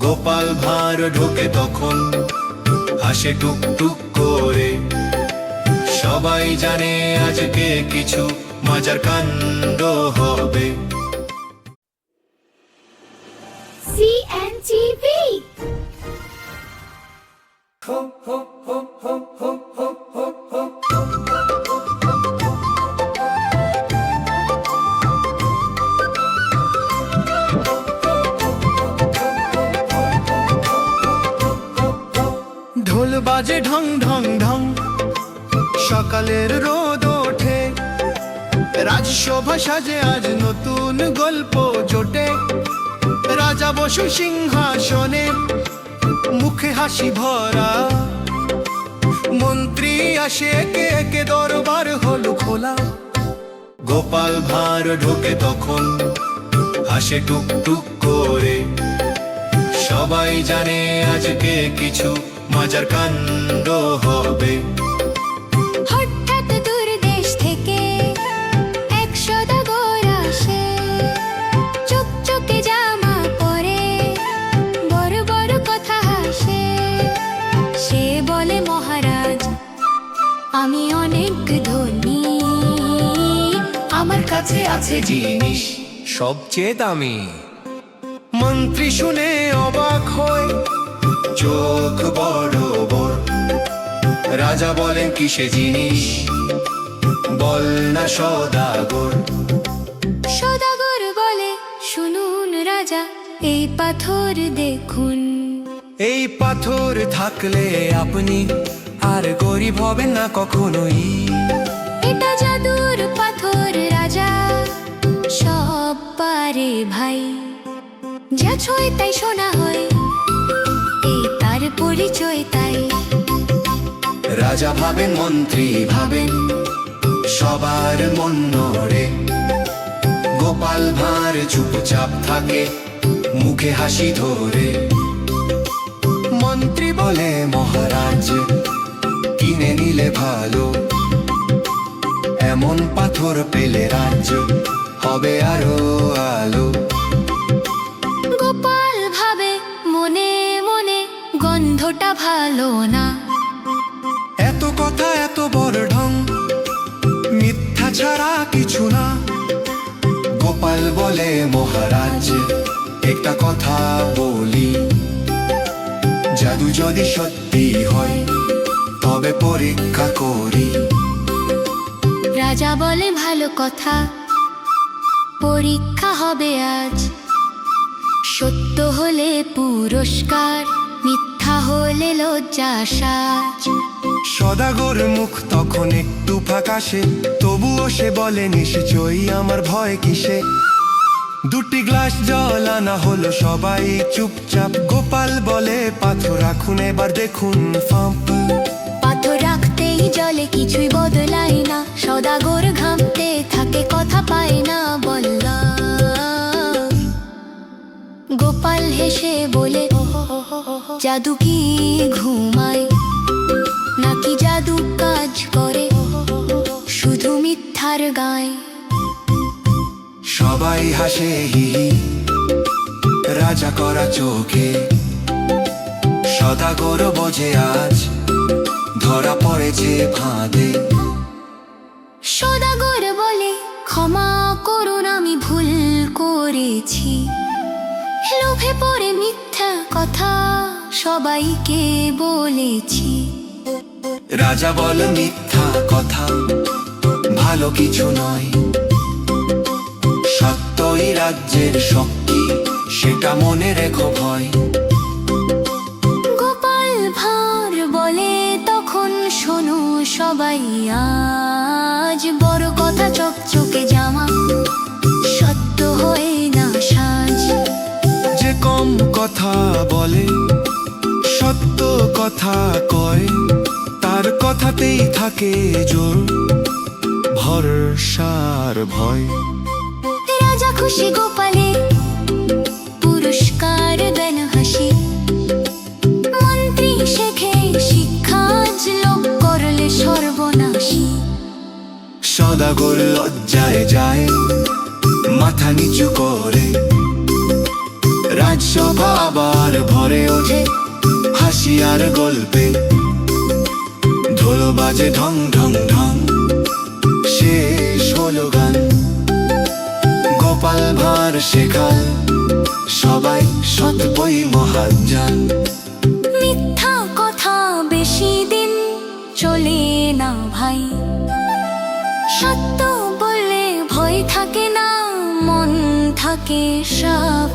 গোপাল ভাঁড় ঢোকে তখন, হাসে টুক টুক করে। সবাই জানে আজকে কিছু মজার কাণ্ড হবে বাজে ঢং ঢং ঢং। সকালের রোদ ওঠে। রাজসভা সাজে আজ নতুন গল্প জোটে। রাজা বসু সিংহাসনে মুখে হাসি ভরা। মন্ত্রী আসে একে একে দরবার হলো খোলা। গোপাল ভাঁড় ঢোকে তখন হাসে টুকটুক করে। সবাই জানে আজকে কিছু। মজার কাণ্ড হবে। হঠাৎ দূর দেশ থেকে এক সদাগর আসে। চকচকে জামা পরে বড় বড় কথা হাসে। সে বলে মহারাজ আমি অনেক ধনী। আমার কাছে আছে জিনিস। সবচেয়ে দামি। মন্ত্রী শুনে অবাক হয়। চোখ বড় বড়। রাজা বলেন কিসে জিনিস? বল না সদাগর। সদাগর বলে শুনুন রাজা এই পাথর দেখুন। এই পাথর থাকলে আপনি আর গরিব হবেন না কখনোই। এটা জাদুর পাথর রাজা সব পারে ভাই। যা ছয় তাই শোনা হয়। এই তার পরিচয় তাই? রাজা ভাবেন, মন্ত্রী ভাবেন, সবার মন নড়ে। গোপাল ভাঁড় চুপচাপ থাকে, মুখে হাসি ধরে। মন্ত্রী বলে, মহারাজ, কিনে নিলে ভালো। এমন পাথর পেলে রাজ্য হবে আরও আলো। গন্ধটা ভালো না। এত কথা এত বড় ঢং মিথ্যা ছাড়া কিছু না। গোপাল বলে মহারাজ একটা কথা বলি। জাদু যদি সত্যি হয় তবে পরীক্ষা করি। রাজা বলে ভালো কথা পরীক্ষা হবে আজ। সত্য হলে পুরস্কার মিথ্যা হলে লজ্জা সাজ। সদাগর মুখ তখন একটু ফাঁকাশে তবুও সে বলে নিশ্চয়ই আমার ভয় কিসে? দুটি গ্লাস জল আনা হলো সবাই চুপচাপ। গোপাল বলে পাথর রাখুন এবার দেখুন ফাঁপ। পাথর রাখতেই জলে কিছুই বদলায় না সদাগর ঘামতে থাকে কথা পায় না বললা গোপাল হেসে বলে জাদু কি ঘুমায় নাকি জাদু কাজ করে? শুধু মিথ্যার গায়। সবাই হাসে রাজা করা চোখে। সদাগর বোঝে আজ ধরা পড়েছে ফাঁদে। সদাগর বলে ক্ষমা করুন আমি ভুল করেছি। লোভে পড়ে মিথ্যা কথা সবাইকে বলেছি। রাজা বল মিথ্যা কথা ভালো কিছু নয়। সত্যই রাজ্যের শক্তি সেটা মনে রেখো ভয়। গোপাল ভাঁড় বলে তখন শোনো সবাই আজ বড় কথা চকচকে জামা। সত্য হয়ে কথা বলে সত্য কথা কয় তার কথাতেই থাকে জোর ভরসার ভয়। রাজা খুশি গোপালে পুরস্কার দেন হাসি। মন্ত্রী শেখে শিক্ষা লোক করলে সর্বনাশী। সদাগর লজ্জায় যায় মাথা নিচু করে। সভা আবার ভরে ওঠে হাসি আর গল্পে। ঢোল বাজে ঢং ঢং ঢং, শেষ হলো গান। গোপাল ভাঁড়, শেখাল, সবাই সৎ বই মহাজান মিথ্যা কথা বেশি দিন চলে না ভাই। সত্য বললে ভয় থাকে না, মন থাকে সব